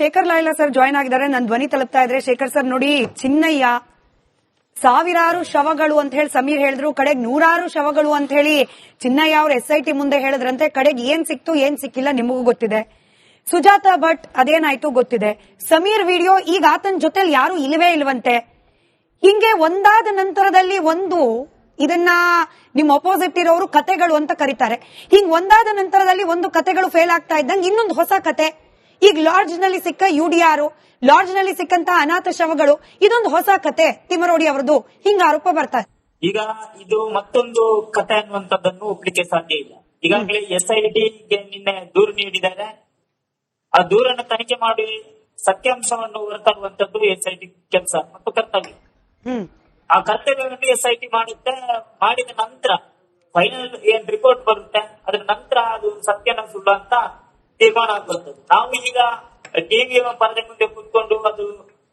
Shekhar Laila sir join ಆಗಿದ್ದಾರೆ. ನನ್ನ ಧ್ವನಿ ತಲುಪ್ತಾ ಇದ್ರೆ ಶೇಖರ್ ಸರ್ ನೋಡಿ, ಚಿನ್ನಯ್ಯ, ಸಾವಿರಾರು ಶವಗಳು ಅಂತ ಹೇಳಿ ಸಮೀರ್ ಹೇಳಿದ್ರು, ಕಡೆಗೆ ನೂರಾರು ಶವಗಳು ಅಂತ ಹೇಳಿ ಚಿನ್ನಯ್ಯ ಅವ್ರ ಎಸ್ ಐ ಟಿ ಮುಂದೆ ಹೇಳಿದ್ರಂತೆ, ಕಡೆಗೆ ಏನ್ ಸಿಕ್ತು, ಏನ್ ಸಿಕ್ಕಿಲ್ಲ ನಿಮಗೂ ಗೊತ್ತಿದೆ. ಸುಜಾತ ಭಟ್ ಅದೇನಾಯ್ತು ಗೊತ್ತಿದೆ. ಸಮೀರ್ ವಿಡಿಯೋ ಈಗ ಆತನ ಜೊತೆಲಿ ಯಾರು ಇಲ್ಲವೇ ಇಲ್ವಂತೆ. ಹಿಂಗೆ ಒಂದಾದ ನಂತರದಲ್ಲಿ ಒಂದು ಇದನ್ನ ನಿಮ್ಮ ಅಪೋಸಿಟ್ ಇರೋರು ಕತೆಗಳು ಅಂತ ಕರೀತಾರೆ. ಹಿಂಗ್ ಒಂದಾದ ನಂತರದಲ್ಲಿ ಒಂದು ಕತೆಗಳು ಫೇಲ್ ಆಗ್ತಾ ಇದ್ದಂಗೆ ಇನ್ನೊಂದು ಹೊಸ ಕತೆ. ಈಗ ಲಾಡ್ಜ್ನಲ್ಲಿ ಸಿಕ್ಕ ಯುಡಿಆರ್ ಲಾಡ್ಜ್ನಲ್ಲಿ ಸಿಕ್ಕಂತ ಅನಾಥ ಶವಗಳು ಇದೊಂದು ಹೊಸ ಕತೆ ತಿಮರೋಡಿ ಅವರದು ಹಿಂಗ ಆರೋಪ ಬರ್ತಾರೆ ಈಗ ಇದು ಮತ್ತೊಂದು ಕತೆ ಅನ್ನುವಂಥದ್ದನ್ನು ಒಪ್ಪಲಿಕ್ಕೆ ಸಾಧ್ಯ ಇಲ್ಲ. ಈಗಾಗಲೇ ಎಸ್ ಐ ಟಿಗೆ ನಿನ್ನೆ ದೂರು ನೀಡಿದ್ದಾರೆ. ಆ ದೂರನ್ನು ತನಿಖೆ ಮಾಡಿ ಸತ್ಯಾಂಶವನ್ನು ಹೊರತರುವಂತದ್ದು ಎಸ್ ಐ ಟಿ ಕೆಲಸ ಮತ್ತು ಕರ್ತವ್ಯ. ಆ ಕರ್ತವ್ಯವನ್ನು ಎಸ್ ಐ ಟಿ ಮಾಡುತ್ತೆ ಮಾಡಿದ ನಂತರ ಫೈನಲ್ ಏನ್ ರಿಪೋರ್ಟ್ ಬರುತ್ತೆ ಅದ್ರ ನಂತರ ಅದು ಸತ್ಯನ ಸುಳ್ಳು ಅಂತ ತೀರ್ಮಾನ ಆಗುವಂತದ್ದು ನಾವು ಈಗ ಟಿವಿ ಪರದೆ ಮುಂದೆ ಕೂತ್ಕೊಂಡು ಅದು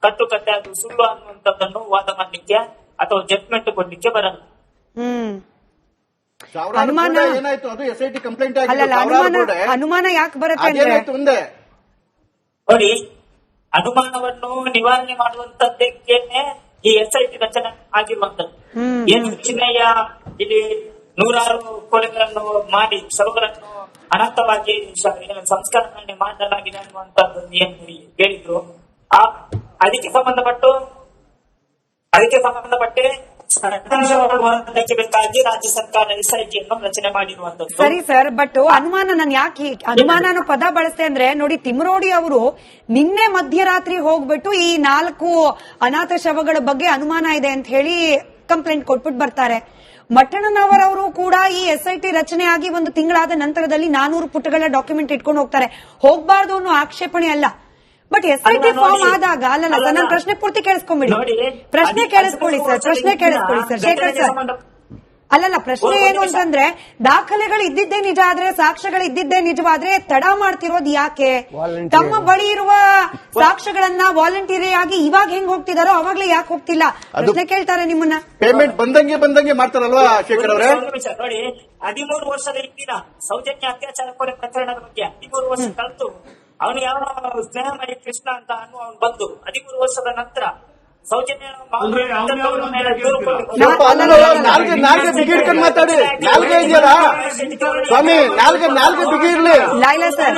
ಕಟ್ಟು ಕಟ್ಟೆ ಅದು ಸುಳ್ಳು ಅನ್ನುವಂಥದ್ದನ್ನು ವಾದ ಮಾಡಲಿಕ್ಕೆ ಅಥವಾ ಜಡ್ಜ್ಮೆಂಟ್ ಕೊಡ್ಲಿಕ್ಕೆ ಬರಲ್ಲ. ಅನುಮಾನ- ಕೂಡ ಏನಾಯ್ತು? ಅದು ಎಸ್ ಐ ಟಿ ಕಂಪ್ಲೇಂಟ್ ಅಲ್ಲಲ್ಲ ಆಗಿತ್ತು ಸಾವಿರಾರು ಅನುಮಾನ ಯಾಕೆ ಬರುತ್ತೆ ಅಂದ್ರೆ ಅದೇನಾಯ್ತು ಮುಂದೆ? ನೋಡಿ ಅನುಮಾನವನ್ನು ನಿವಾರಣೆ ಮಾಡುವಂತದ್ದಕ್ಕೆ ಈ ಎಸ್ ಐ ಟಿ ರಚನೆ ಆಗಿರುವಂತದ್ದು ಏನು ಚಿನ್ನಯ್ಯ ಇಲ್ಲಿ ನೂರಾರು ಕೊಲೆಗಳನ್ನು ಮಾಡಿ ಶವಗಳನ್ನು ಅನಂತವಾಗಿ ಸಂಸ್ಕರಣೆ ಮಾಡಲಾಗಿದೆ ಅನ್ನುವಂಥದ್ದು ಏನು ಹೇಳಿದ್ರು. ಆ, ಅದಕ್ಕೆ ಸಂಬಂಧಪಟ್ಟು ಅದಕ್ಕೆ ಸಂಬಂಧಪಟ್ಟೆ ರಾಜ್ಯ ಸರಿ ಸರ್ ಬಟ್ ಅನುಮಾನ ನಾನು ಯಾಕೆ ಅನುಮಾನ ಪದ ಬಳಸ್ತೆ ಅಂದ್ರೆ, ನೋಡಿ ತಿಮ್ರೋಡಿ ಅವರು ನಿನ್ನೆ ಮಧ್ಯರಾತ್ರಿ ಹೋಗ್ಬಿಟ್ಟು ಈ ನಾಲ್ಕು ಅನಾಥ ಶವಗಳ ಬಗ್ಗೆ ಅನುಮಾನ ಇದೆ ಅಂತ ಹೇಳಿ ಕಂಪ್ಲೇಂಟ್ ಕೊಟ್ಬಿಟ್ಟು ಬರ್ತಾರೆ. ಮಟ್ಟಣ್ಣನವರವರು ಕೂಡ ಈ ಎಸ್ ಐ ಟಿ ರಚನೆ ಆಗಿ ಒಂದು ತಿಂಗಳಾದ ನಂತರದಲ್ಲಿ ನಾನೂರು ಪುಟಗಳ ಡಾಕ್ಯುಮೆಂಟ್ ಇಟ್ಕೊಂಡು ಹೋಗ್ತಾರೆ. ಹೋಗ್ಬಾರ್ದು ಅನ್ನೋ ಆಕ್ಷೇಪಣೆ ಅಲ್ಲ. But S I T form ಆದಾಗ ಅಲ್ಲಲ್ಲ ಸರ್ ನನ್ನ ಅಲ್ಲ. ಪ್ರಶ್ನೆ ಪೂರ್ತಿ ಕೇಳಿಸ್ಕೊಂಬಿಡಿ. ನೋಡಿ, ಪ್ರಶ್ನೆ ಕೇಳಿಸ್ಕೊಳ್ಳಿ ಸರ್ ಪ್ರಶ್ನೆ ಕೇಳಿಸ್ಕೊಳ್ಳಿ ಸರ್ ಶೇಖರ್ ಸರ್. ಅಲ್ಲಲ್ಲ ಪ್ರಶ್ನೆ ಏನು. ಅಂತಂದ್ರೆ ದಾಖಲೆಗಳು ಇದ್ದಿದ್ದೇ ನಿಜ ಆದ್ರೆ ಸಾಕ್ಷ್ಯಗಳು ಇದ್ದಿದ್ದೇ ನಿಜವಾದ್ರೆ ತಡ ಮಾಡ್ತಿರೋದು ಯಾಕೆ? ತಮ್ಮ ಬಳಿ ಇರುವ ಸಾಕ್ಷ್ಯಗಳನ್ನ ವಾಲಂಟಿಯರಿ ಆಗಿ ಇವಾಗ ಹೆಂಗ್ ಹೋಗ್ತಿದಾರೋ ಅವಾಗ್ಲೇ ಯಾಕೆ ಹೋಗ್ತಿಲ್ಲ? ಅದನ್ನ ಪ್ರಶ್ನೆ ಕೇಳ್ತಾರೆ ನಿಮ್ಮನ್ನ. ಪೇಮೆಂಟ್ ಬಂದಂಗೆ ಬಂದಂಗೆ ಮಾಡ್ತಾರಲ್ವಾ ಶೇಖರ್ ಅವರೇ? ನೋಡಿ ಹದಿಮೂರು ವರ್ಷದ ಹಿಂದಿನ ಸೌಜನ್ಯ ಅತ್ಯಾಚಾರ ಕೊಲೆ ಪ್ರಕರಣದ ಬಗ್ಗೆ ಹದಿಮೂರು ವರ್ಷ ಕಳೆದು ಅವನು ಯಾವ ಸ್ನೇಹಮಯಿ ಕೃಷ್ಣ ಅಂತ ಅನ್ನೋ ಅವನು ಬಂದು ಹದಿಮೂರು ವರ್ಷದ ನಂತರ ನಾಲ್ಗೆ ನಾಲ್ಗೆ ಬಿಗಿ ಮಾತಾಡಿ ನಾಲ್ಗೆ ಇದೆಯಲ್ಲ ಸ್ವಾಮಿ ನಾಲ್ಗೆ ನಾಲ್ಗೆ ಬಿಗಿ ಇರ್ಲಿ ಲಾಯ್ಲಾ ಸರ್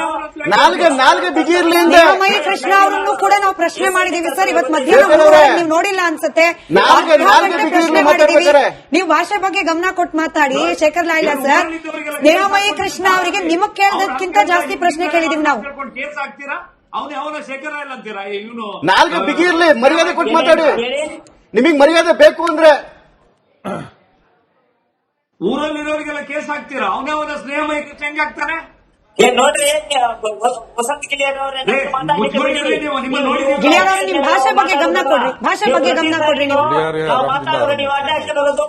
ನಾಲ್ಗೆ ನಾಲ್ಗೆ ಬಿಗಿ ಇರ್ಲಿ ಹಿಂದೆ ಕೃಷ್ಣ ಅವರನ್ನು ಕೂಡ ನಾವು ಪ್ರಶ್ನೆ ಮಾಡಿದೀವಿ ಸರ್ ಇವತ್ತು ಮಧ್ಯಾಹ್ನ ನೀವು ನೋಡಿಲ್ಲ ಅನ್ಸುತ್ತೆ ನಾಲ್ಗೆ- ನಾಲ್ಗೆ ಬಿಗಿ ಪ್ರಶ್ನೆ ಮಾಡಿದೀವಿ ನೀವು ಭಾಷೆ ಬಗ್ಗೆ ಗಮನ ಕೊಟ್ಟು ಮಾತಾಡಿ ಶೇಖರ್ ಲಾಯ್ಲಾ ಸರ್ ದೇವಮಯಿ ಕೃಷ್ಣ ಅವರಿಗೆ ನಿಮಗ್ ಕೇಳದಕ್ಕಿಂತ ಜಾಸ್ತಿ ಪ್ರಶ್ನೆ ಕೇಳಿದೀವಿ ನಾವು ಅವನು ಯಾವನ ಶೇಖರ ಇಲ್ಲ ಅಂತೀರಾ? ಇವನು ನಾಲ್ಕು ಬಿಗಿ ಇರ್ಲಿ ಮರ್ಯಾದೆ ಕೊಟ್ಟು ಮಾತಾಡಿ. ನಿಮಗ್ ಮರ್ಯಾದೆ ಬೇಕು ಅಂದ್ರೆ ಊರಲ್ಲಿರೋರಿಗೆಲ್ಲ ಕೇಸ್ ಹಾಕ್ತೀರಾ? ಅವನ ಯಾವನ ಸ್ನೇಹ ಮೈಕೃಷ್ಣ ಹೆಂಗ್ ಹಾಕ್ತಾನೆ? ಏನ್ ನೋಡ್ರಿ ವಸಂತ ನೀವು, ನಿಮ್ಮನ್ನ ನೋಡಿದೀವಿ. ಗಿಳಿಯಾರ್ ನಿಮ್ ಭಾಷೆ ಬಗ್ಗೆ ಗಮನ ಕೊಡ್ರಿ. ಭಾಷೆ ಬಗ್ಗೆ ಗಮನ ಕೊಡ್ರಿ ನೀವು. ನಾವು ಅಡ್ಡ ಹಾಕಿರೋದು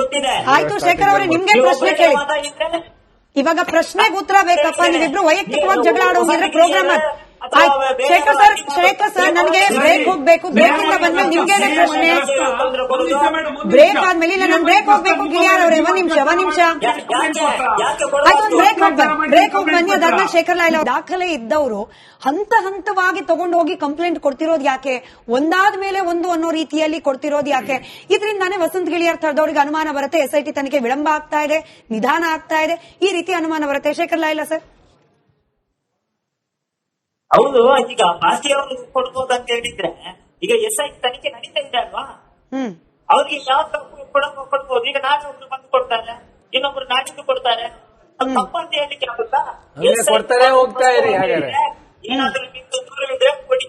ಗೊತ್ತಿದೆ. ಆಯ್ತು ಶೇಖರ್ ಅವರೇ ನಿಮ್ಗೆ ಪ್ರಶ್ನೆ ಕೇಳಿ. ಇವಾಗ ಪ್ರಶ್ನೆಗೆ ಉತ್ತರ ಬೇಕಪ್ಪ ನೀವಿಬ್ರು ವೈಯಕ್ತಿಕವಾಗಿ ಜಗಳ ಆಡೋಗಿದ್ರೆ program Shekhar sir Shekhar sir ನನಗೆ ಬ್ರೇಕ್ ಹೋಗ್ಬೇಕು. ಬ್ರೇಕ್ ಇಂದ ಬಂದ್ಮೇಲೆ ನಿಮ್ಗೆ ಪ್ರಶ್ನೆ? ಬ್ರೇಕ್ ಆದ್ಮೇಲೆ ಇಲ್ಲ ನಾನು ಬ್ರೇಕ್ ಹೋಗ್ಬೇಕು ಗಿಳಿಯಾರ್ ಅವ್ರೆ ಒಂದ್ ನಿಮಿಷ ಒಂದ್ ನಿಮಿಷ. ಆಯ್ತು ಬ್ರೇಕ್ ಹೋಗಿ ಬ್ರೇಕ್ ಹೋಗಿ ಬನ್ನಿ. ಅದಾದ್ಮೇಲೆ ಶೇಖರ್ ಲಾಯ್ಲ ಅವ್ರು ದಾಖಲೆ ಇದ್ದವರು ಹಂತ ಹಂತವಾಗಿ ತಗೊಂಡು ಹೋಗಿ ಕಂಪ್ಲೇಂಟ್ ಕೊಡ್ತಿರೋದು ಯಾಕೆ? ಒಂದಾದ ಮೇಲೆ ಒಂದು ಅನ್ನೋ ರೀತಿಯಲ್ಲಿ ಕೊಡ್ತಿರೋದು ಯಾಕೆ? ಇದರಿಂದಾನೇ ವಸಂತ ಗಿಳಿಯರ್ ತರದವ್ರಿಗೆ ಅನುಮಾನ ಬರುತ್ತೆ. ಎಸ್ ಐ ಟಿ ತನಿಖೆ ವಿಳಂಬ ಆಗ್ತಾ ಇದೆ ನಿಧಾನ ಆಗ್ತಾ ಇದೆ. ಈ ರೀತಿ ಅನುಮಾನ ಬರುತ್ತೆ. ಶೇಖರ್ ಲಾಯ್ಲ ಸರ್? ಹೌದು ಈಗ ಭಾಷೆಯವರು ಕೊಡ್ಬೋದು ಅಂತ ಹೇಳಿದ್ರೆ ಈಗ ಎಸ್ ಐ ತನಿಖೆ ನಡೀತಾ ಇದೆ ಅಲ್ವಾ? ಹ್ಮ್. ಅವ್ರಿಗೆ ಯಾವ ತಪ್ಪು ಕೊಡ- ಕೊಡ್ಬೋದು? ಈಗ ನಾಳೆ ಒಬ್ರು ಬಂದು ಕೊಡ್ತಾರೆ ಇನ್ನೊಬ್ರು ನಾಡಿದ್ದು ಕೊಡ್ತಾರೆ. ಅದು ತಪ್ಪು ಅಂತ ಹೇಳಿಕ್ಕೆ ಆಗುತ್ತಾ? ಕೊಡ್ತಾರೆ, ಹೋಗ್ತಾ ಇರಿ. ಏನಾದ್ರೂ ನಿಮ್ದು ದೂರವಿದ್ರೆ ಕೊಡಿ.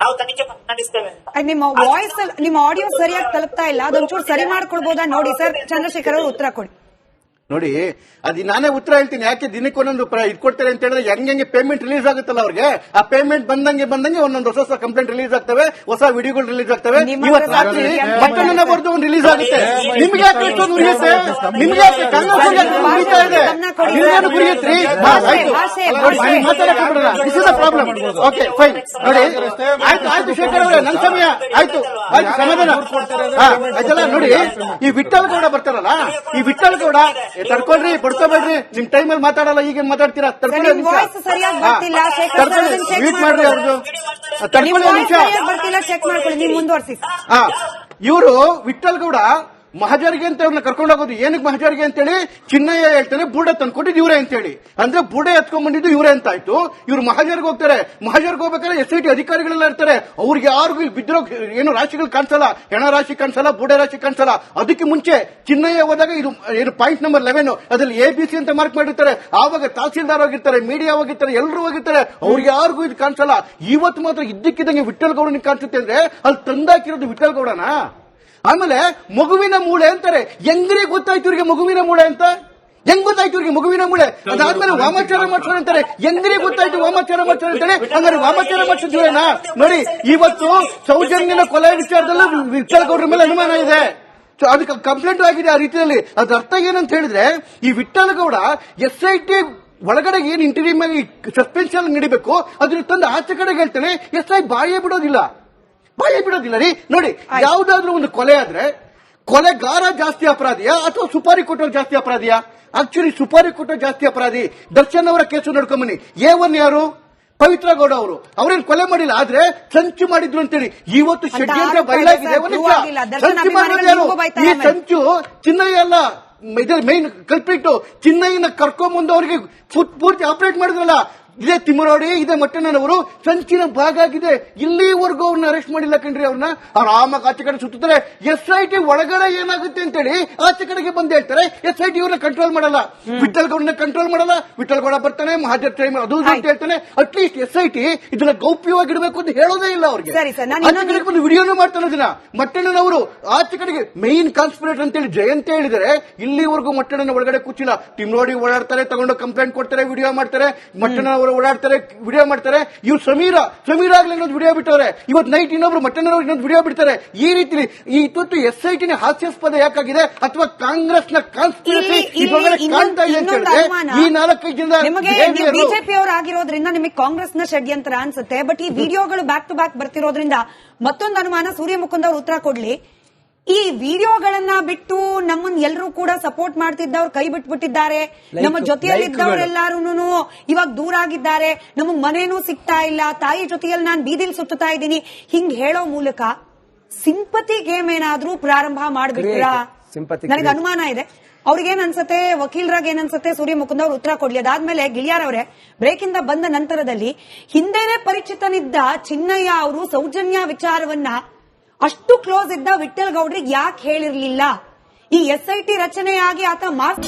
ನಾವು ತನಿಖೆ ನಡೆಸ್ತೇವೆ ನಿಮ್ಮ ವಾಯ್ಸ್ ನಿಮ್ಮ ಆಡಿಯೋ ಸರಿಯಾಗಿ ತಲುಪ್ತಾ ಇಲ್ಲ. ಅದೊಂಚೂರು ಸರಿ ಮಾಡ್ಕೊಳ್ಬೋದಾ ನೋಡಿ ಸರ್? ಚಂದ್ರಶೇಖರ್ ಅವರು ಉತ್ತರ ಕೊಡಿ. ನೋಡಿ ಅದು ನಾನೇ ಉತ್ತರ ಹೇಳ್ತೀನಿ. ಯಾಕೆ ದಿನಕ್ಕೆ ಒಂದೊಂದು ಇದು ಕೊಡ್ತಾರೆ ಅಂತ ಹೇಳಿದ್ರೆ ಹೆಂಗೆ ಪೇಮೆಂಟ್ ರಿಲೀಸ್ ಆಗುತ್ತಲ್ಲ ಅವ್ರಿಗೆ? ಆ ಪೇಮೆಂಟ್ ಬಂದಂಗೆ ಬಂದಂಗೆ ಒಂದೊಂದು ಹೊಸ ಹೊಸ ಕಂಪ್ಲೇಂಟ್ ರಿಲೀಸ್ ಆಗ್ತವೆ ಹೊಸ ವಿಡಿಯೋಗಳು ರಿಲೀಸ್ ಆಗ್ತವೆ. ಇವತ್ತು ರಾತ್ರಿ ಬಟ್ಟಣನ ಬರ್ದು ಒಂದು ರಿಲೀಸ್ ಆಗುತ್ತೆ. ನಿಮ್ಗೆ ಯಾಕೆ ಇಷ್ಟೊಂದು ಉರಿಯುತ್ತೆ ನಿಮ್ಗೆ ಯಾಕೆ ಉರಿತಾ ಇದೆ? ನಿಮ್ಗೇನು ಉರಿಯುತ್ರಿ ಭಾಷೆ, ಆಯ್ತು. ಭಾಷೆ, ನೋಡಿ, ಭಾಷೆ. ನೀವು ಮಾತಾಡಕ್ಕೆ ಬಿಡೋಣ this is problem okay fine ನೋಡಿ ಆಯ್ತು ಆಯ್ತು ಶೇಖರ್ ಅವರೇ ನನ್ನ ಸಮಯ. ಆಯ್ತು ಆಯ್ತು ಸಮಾಧಾನ. ಆಯ್ತಲ್ಲ ನೋಡಿ ಈ ವಿಠಲ್ ಗೌಡ ಬರ್ತಾರಲ್ಲ ಈ ವಿಠಲ್ ಗೌಡ ತಡ್ಕೊಳ್ರಿ ಬಡ್ಕೋಬೇಡ್ರಿ. ನಿಮ್ ಟೈಮಲ್ಲಿ ಮಾತಾಡಲ್ಲ ಈಗೇನ್ ಮಾತಾಡ್ತೀರಾ? ತಡ್ಕೊಳ್ಳಿ ವಾಯ್ಸ್ ಸರಿಯಾಗಿ ಬರ್ತಿಲ್ಲ. ಅದನ್ನ ಮಾಡ್ರಿ. ಅವ್ರದ್ದು ತಡ್ಕೊಳ್ಳಿ ಒಂದ್ ನಿಮಿಷ. ಸರಿಯಾಗಿ ಬರ್ತಿಲ್ಲ ಚೆಕ್ ಮಾಡ್ಕೊಳ್ಳಿ ನೀವು ಮುಂದುವರಿಸಿ. ಹಾ ಇವರು ವಿಠಲ್ ಗೌಡ ಮಹಜರಿಗೆ ಅಂತ ಅವ್ರನ್ನ ಕರ್ಕೊಂಡು ಹೋಗೋದು ಏನಕ್ಕೆ ಮಹಜರಿಗೆ ಅಂತೇಳಿ? ಚಿನ್ನಯ್ಯ ಹೇಳ್ತಾನೆ ಬೂಡೆ ತಂದ್ಕೊಟ್ಟಿದ್ದು ಇವರೇ ಅಂತೇಳಿ. ಅಂದ್ರೆ ಬೂಡೆ ಎತ್ಕೊಂಡ್ ಬಂದಿದ್ದು ಇವರೇ ಅಂತ ಆಯ್ತು. ಇವ್ರು ಮಹಜರ್ಗೆ ಹೋಗ್ತಾರೆ. ಮಹಜರ್ಗೆ ಹೋಗ್ಬೇಕಾದ್ರೆ ಎಸ್ ಐ ಟಿ ಅಧಿಕಾರಿಗಳೆಲ್ಲ ಇರ್ತಾರೆ. ಅವ್ರಿಗೆ ಯಾರಿಗೂ ಬಿದ್ದಿರೋ ಏನು ರಾಶಿಗಳು ಕಾಣಿಸಲ್ಲ. ಹೆಣ ರಾಶಿ ಕಾಣಿಸಲ್ಲ, ಬೂಡೆ ರಾಶಿ ಕಾಣಿಸಲ್ಲ. ಅದಕ್ಕೆ ಮುಂಚೆ ಚಿನ್ನಯ್ಯ ಹೋದಾಗ ಇದು ಏನು ಪಾಯಿಂಟ್ ನಂಬರ್ ಲೆವೆನ್ ಅದ್ರಲ್ಲಿ ಎ ಬಿ ಸಿ ಅಂತ ಮಾರ್ಕ್ ಮಾಡಿರ್ತಾರೆ. ಆವಾಗ ತಹಸೀಲ್ದಾರ್ ಹೋಗಿರ್ತಾರೆ, ಮೀಡಿಯಾ ಹೋಗಿರ್ತಾರೆ, ಎಲ್ಲರೂ ಹೋಗಿರ್ತಾರೆ. ಅವ್ರಿಗೆ ಯಾರಿಗೂ ಇದು ಕಾಣಿಸಲ್ಲ. ಇವತ್ತು ಮಾತ್ರ ಇದ್ದಕ್ಕಿದ್ದಂಗೆ ವಿಠಲ್ ಗೌಡನಿಗೆ ಕಾಣಿಸುತ್ತೆ ಅಂದ್ರೆ ಅಲ್ಲಿ ತಂದಾಕಿರೋದು ವಿಠಲ್ ಗೌಡನ? ಆಮೇಲೆ ಮಗುವಿನ ಮೂಳೆ ಅಂತಾರೆ. ಹೆಂಗ್ರಿ ಗೊತ್ತಾಯ್ತು ಇವ್ರಿಗೆ ಮಗುವಿನ ಮೂಳೆ ಅಂತ? ಹೆಂಗ್ ಗೊತ್ತಾಯ್ತು ಇವ್ರಿಗೆ ಮಗುವಿನ ಮೂಳೆ? ಅದಾದ್ಮೇಲೆ ವಾಮಾಚಾರ ಮಾಡ್ತಾರೆ ಅಂತಾರೆ. ಹೆಂಗ್ರಿ ಗೊತ್ತಾಯ್ತು ವಾಮಾಚಾರ ಮಾಡ್ತಾರೆ ಅಂತಾರೆ. ಹಂಗಾರೆ ವಾಮಾಚಾರ ಮಾಡ್ತಿದ್ವೇನಾ ನೋಡಿ, ಇವತ್ತು ಸೌಜನ್ಯನ ಕೊಲೆ ವಿಚಾರದಲ್ಲೂ ವಿಠಲ್ ಗೌಡ್ರ ಮೇಲೆ ಅನುಮಾನ ಇದೆ. ಅದಕ್ಕೆ ಕಂಪ್ಲೇಂಟ್ ಆಗಿದೆ ಆ ರೀತಿಯಲ್ಲಿ. ಅದ್ರ ಅರ್ಥ ಏನಂತ ಹೇಳಿದ್ರೆ, ಈ Vithal Gowda S I T ಒಳಗಡೆ ಏನ್ ಇಂಟರ್ವ್ಯೂ ಮೇಲೆ ಸಸ್ಪೆನ್ಷನ್ ನಡಿಬೇಕು, ಅದನ್ನ ತಂದು ಆಚೆ ಕಡೆಗೆ ಹೇಳ್ತಾನೆ. ಎಸ್ ಐ ಬಾಯೇ ಬಿಡೋದಿಲ್ಲ. ಬಾಯೇ ಬಿಡೋದಿಲ್ಲ ರೀ. ನೋಡಿ ಯಾವ್ದಾದ್ರು ಒಂದು ಕೊಲೆ ಆದ್ರೆ ಕೊಲೆಗಾರ ಜಾಸ್ತಿ ಅಪರಾಧಿಯ ಅಥವಾ ಸುಪಾರಿ ಕೊಟ್ಟೋರು ಜಾಸ್ತಿ ಅಪರಾಧಿಯ? ಆಕ್ಚುಲಿ ಸುಪಾರಿ ಕೊಟ್ಟೋ ಜಾಸ್ತಿ ಅಪರಾಧಿ. ದರ್ಶನ್ ಅವರ ಕೇಸು ನೋಡ್ಕೊಂಬನ್ನಿ. ಎ ಒನ್ ಯಾರು? ಪವಿತ್ರ ಗೌಡ ಅವರು. ಅವ್ರೇನ್ ಕೊಲೆ ಮಾಡಿಲ್ಲ ಆದ್ರೆ ಸಂಚು ಮಾಡಿದ್ರು ಅಂತೇಳಿ. ಇವತ್ತು ಷಡ್ಯಂತ್ರ ಬಯಲಾಗಿದೆ ಸಂಚು ಮಾಡಿದ್ರು ಈ. ಸಂಚು ಚಿನ್ನಯ್ಯ ಅಲ್ಲ. ಮೇನ್ ಕಲ್ಪಿಟ್ಟು ಚಿನ್ನಯ್ಯನ ಕರ್ಕೊಂಬಂದು ಅವರಿಗೆ ಫುಟ್ ಪೂರ್ತಿ ಆಪರೇಟ್ ಮಾಡಿದ್ರಲ್ಲ. ಇದೇ ತಿಮ್ಮರೋಡಿ ಇದೇ ಮಟ್ಟಣ್ಣನವರು ಸಂಚಿನ ಭಾಗ ಆಗಿದೆ. ಇಲ್ಲಿವರೆಗೂ ಅವ್ರನ್ನ ಅರೆಸ್ಟ್ ಮಾಡಿಲ್ಲ ಕಣ್ರಿ ಅವ್ರನ್ನ. ಆರಾಮಾಗಿ ಆಚೆ ಕಡೆ ಸುತ್ತಾರೆ ಎಸ್ ಐ ಟಿ ಒಳಗಡೆ ಏನಾಗುತ್ತೆ ಅಂತೇಳಿ ಆಚೆ ಕಡೆಗೆ ಬಂದ್ ಹೇಳ್ತಾರೆ. ಎಸ್ ಐ ಟಿ ಇವ್ರನ್ನ ಕಂಟ್ರೋಲ್ ಮಾಡಲ್ಲ. ವಿಠಲ್ ಗೌಡನ ಕಂಟ್ರೋಲ್ ಮಾಡಲ್ಲ. ವಿಠಲ್ ಗೌಡ ಬರ್ತಾನೆ ಮಹಾಜರ್ ಟೈಮ್ ಅದು ಅಂತ ಹೇಳ್ತಾನೆ. ಅಟ್ಲೀಸ್ಟ್ ಎಸ್ ಐ ಟಿ ಇದನ್ನ ಗೌಪ್ಯವಾಗಿ ಇಡಬೇಕು ಅಂತ ಹೇಳೋದೇ ಇಲ್ಲ ಅವ್ರಿಗೆ. ಆಚೆ ಕಡೆಗೆ ಬಂದು ವಿಡಿಯೋನು ಮಾಡ್ತಾನೆ ಅದನ್ನ. ಮಟ್ಟಣ್ಣನವರು ಆಚೆ ಕಡೆಗೆ ಮೇನ್ ಕಾನ್ಸ್ಪಿರೇಟರ್ ಅಂತೇಳಿ ಜಯಂತ ಹೇಳಿದರೆ ಇಲ್ಲಿವರೆಗೂ ಮಟ್ಟಣ್ಣನ ಒಳಗಡೆ ಕೂಚಿಲ್ಲ ತಿಮ್ಮರೋಡಿ ಓಡಾಡ್ತಾರೆ ತಗೊಂಡು ಕಂಪ್ಲೇಂಟ್ ಕೊಡ್ತಾರೆ ವಿಡಿಯೋ ಮಾಡ್ತಾರೆ. ಮಟ್ಟಣ್ಣನವರು ಓಡಾಡ್ತಾರೆ ವಿಡಿಯೋ ಮಾಡ್ತಾರೆ. ಇವ್ರು ಸಮೀರ ಸಮೀರ ಆಗ್ಲಿ ಇನ್ನೊಂದು ವಿಡಿಯೋ ಬಿಟ್ಟವ್ರೆ. ಇವತ್ತು ನೈಟ್ ಇನ್ನೊಬ್ರು ಮಟ್ಟಣ್ಣನವರು ಇನ್ನೊಂದು ವಿಡಿಯೋ ಬಿಡ್ತಾರೆ. ಈ ರೀತಿ ಈ ತುತ್ತು ಎಸ್ ಐ ಟಿನ ಹಾಸ್ಯಾಸ್ಪದ ಯಾಕಾಗಿದೆ? ಅಥವಾ ಕಾಂಗ್ರೆಸ್ನ ಕಾಣ್ತಾ ಇದೆ ಅಂತ ಹೇಳಿದ್ರೆ ಈ ನಾಲ್ಕೈದು ಜನ ನಿಮಗೆ ಬಿಜೆಪಿ ಅವರು ಆಗಿರೋದ್ರಿಂದ ನಿಮಗೆ ಕಾಂಗ್ರೆಸ್ನ ಷಡ್ಯಂತ್ರ ಅನ್ಸುತ್ತೆ. ಬಟ್ ಈ ವಿಡಿಯೋಗಳು ಬ್ಯಾಕ್ ಟು ಬ್ಯಾಕ್ ಬರ್ತಿರೋದ್ರಿಂದ ಮತ್ತೊಂದು ಅನುಮಾನ. ಸೂರ್ಯ ಮುಕುಂದ್ ಅವರು ಉತ್ತರ ಕೊಡ್ಲಿ. ಈ ವಿಡಿಯೋಗಳನ್ನ ಬಿಟ್ಟು ನಮ್ಮನ್ನ ಎಲ್ಲರೂ ಕೂಡ ಸಪೋರ್ಟ್ ಮಾಡ್ತಿದ್ದವ್ರು ಕೈ ಬಿಟ್ಬಿಟ್ಟಿದ್ದಾರೆ. ನಮ್ಮ ಜೊತೆಯಲ್ಲಿ like ಇದ್ದವರೆಲ್ಲಾರು ಇವಾಗ ದೂರ ಆಗಿದ್ದಾರೆ. ನಮಗ್ ಮನೇನೂ ಸಿಗ್ತಾ ಇಲ್ಲ. ತಾಯಿ ಜೊತೆಯಲ್ಲಿ ನಾನು ಬೀದಿಲ್ ಸುತ್ತುತ್ತಾ ಇದ್ದೀನಿ. ಹಿಂಗ್ ಹೇಳೋ ಮೂಲಕ ಸಿಂಪತಿ ಗೇಮ್ ಏನಾದ್ರೂ ಪ್ರಾರಂಭ ಮಾಡ್ಬಿಟ್ಟಿರಾ. ನನಗೆ ಅನುಮಾನ ಇದೆ. ಅವ್ರಿಗೇನ್ ಅನ್ಸತ್ತೆ ವಕೀಲರಾಗ ಏನ್ ಅನ್ಸತ್ತೆ ಸೂರ್ಯ ಮುಕುಂದ್ ಅವ್ರು ಉತ್ತರ ಕೊಡ್ಲಿ ಅದಾದ್ಮೇಲೆ ಗಿಳಿಯಾರವ್ರೆ ಅವರೇ ಬ್ರೇಕ್ ಇಂದ ಬಂದ ನಂತರದಲ್ಲಿ ಹಿಂದೆನೆ ಪರಿಚಿತನಿದ್ದ ಚಿನ್ನಯ್ಯ ಅವರು ಸೌಜನ್ಯ ವಿಚಾರವನ್ನ ಅಷ್ಟು ಕ್ಲೋಸ್ ಇದ್ದ ವಿಠಲ್ ಗೌಡ್ರಿಗೆ ಯಾಕೆ ಹೇಳಿರ್ಲಿಲ್ಲ? ಈ ಎಸ್ ಐ ಟಿ ರಚನೆಯಾಗಿ ಆತ ಮಾಸ್